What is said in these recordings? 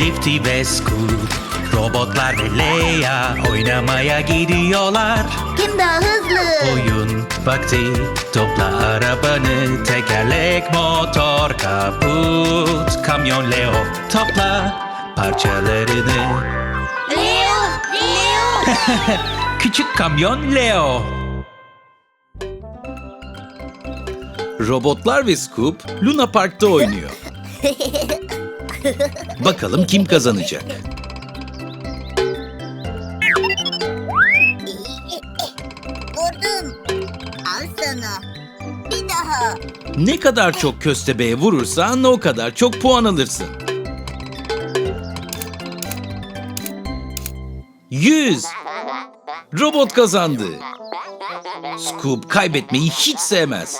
Lifty ve Scoot Robotlar ve Leia oynamaya gidiyorlar Kim daha hızlı? Oyun vakti Topla arabanı Tekerlek, motor, kaput Kamyon Leo Topla parçalarını Leo! Leo! Küçük kamyon Leo Robotlar ve Scoop Luna Park'ta oynuyor. Bakalım kim kazanacak? Vurdum. Al sana. Bir daha. Ne kadar çok köstebeğe vurursan o kadar çok puan alırsın. 100. Robot kazandı. Scoop kaybetmeyi hiç sevmez.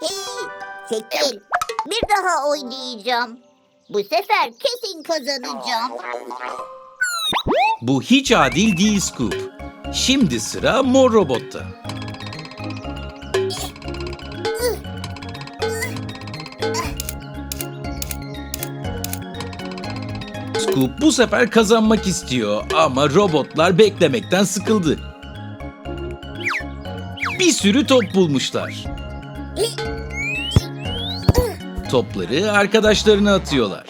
Hey, çekil. Bir daha oynayacağım. Bu sefer kesin kazanacağım. Bu hiç adil değil Scoop. Şimdi sıra mor robotta. Scoop bu sefer kazanmak istiyor ama robotlar beklemekten sıkıldı. Bir sürü top bulmuşlar. Topları arkadaşlarına atıyorlar.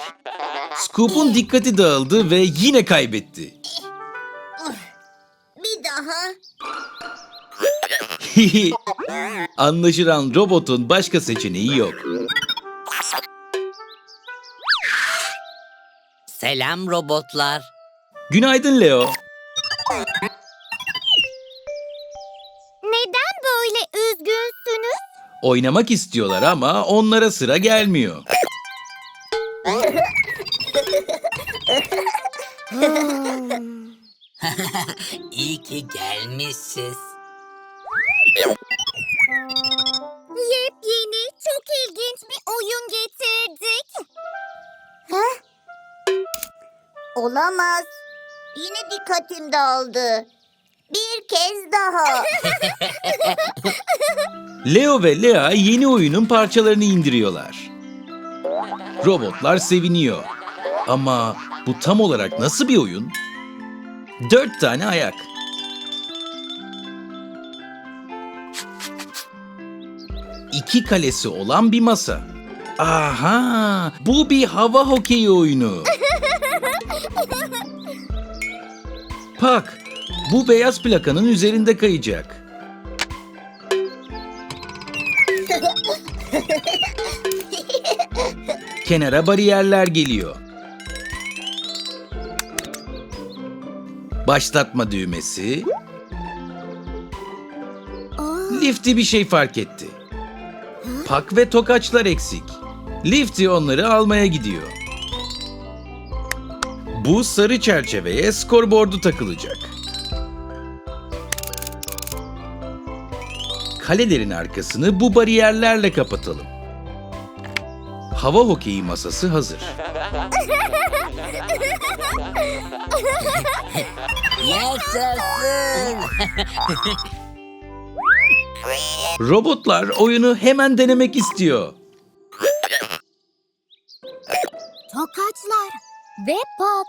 Scoop'un dikkati dağıldı ve yine kaybetti. Bir daha. Anlaşılan robotun başka seçeneği yok. Selam robotlar. Günaydın Leo. Oynamak istiyorlar ama onlara sıra gelmiyor. İyi ki gelmişsiniz. Yepyeni, çok ilginç bir oyun getirdik. Ha? Olamaz. Yine dikkatim dağıldı. Bir kez daha. Leo ve Lea yeni oyunun parçalarını indiriyorlar. Robotlar seviniyor. Ama bu tam olarak nasıl bir oyun? Dört tane ayak. İki kalesi olan bir masa. Aha! Bu bir hava hokeyi oyunu. Pak, bu beyaz plakanın üzerinde kayacak. Kenara bariyerler geliyor. Başlatma düğmesi. Lifty bir şey fark etti. Pak ve tokaçlar eksik. Lifty onları almaya gidiyor. Bu sarı çerçeveye skorboardu takılacak. Kalelerin arkasını bu bariyerlerle kapatalım. Hava hokeyi masası hazır. Yaşasın. Robotlar oyunu hemen denemek istiyor. Tokaçlar ve pak.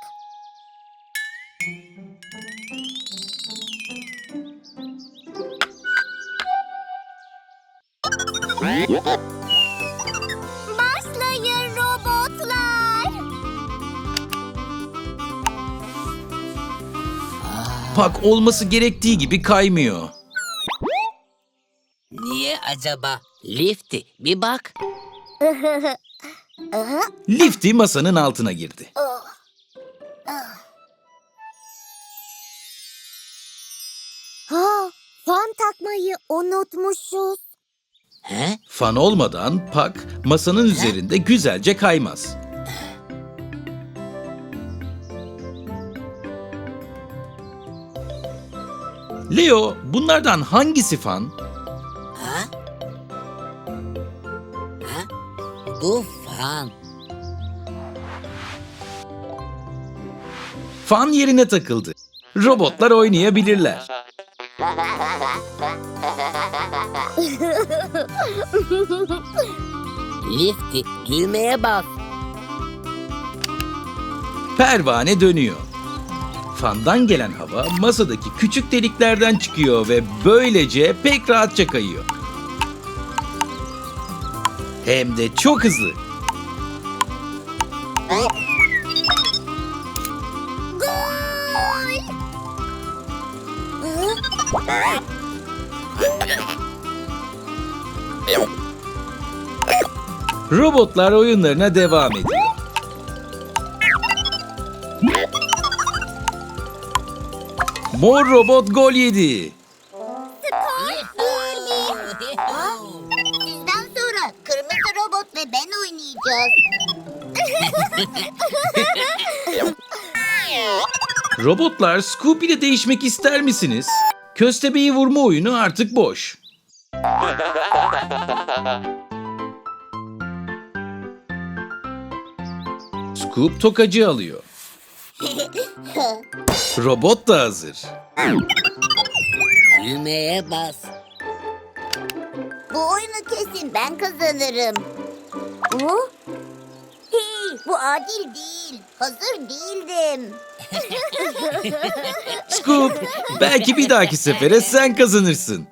Başlayın Pak olması gerektiği gibi kaymıyor. Niye acaba? Lifty bir bak. Lifty masanın altına girdi. Ha, fan takmayı unutmuşuz. He? Fan olmadan Pak masanın üzerinde güzelce kaymaz. Leo, bunlardan hangisi fan? Ha? Ha? Bu fan. Fan yerine takıldı. Robotlar oynayabilirler. Lifty düğmeye bas. Pervane dönüyor. Fandan gelen hava masadaki küçük deliklerden çıkıyor ve böylece pek rahatça kayıyor. Hem de çok hızlı. Robotlar oyunlarına devam ediyor. Mor robot gol yedi. Sizden sonra kırmızı robot ve ben oynayacağız. Robotlar Scoop ile değişmek ister misiniz? Köstebeği vurma oyunu artık boş. Scoop tokacı alıyor. Robot da hazır. Düğmeye bas. Bu oyunu kesin ben kazanırım. Bu? Hey, bu adil değil. Hazır değildim. Scoop, belki bir dahaki sefere sen kazanırsın.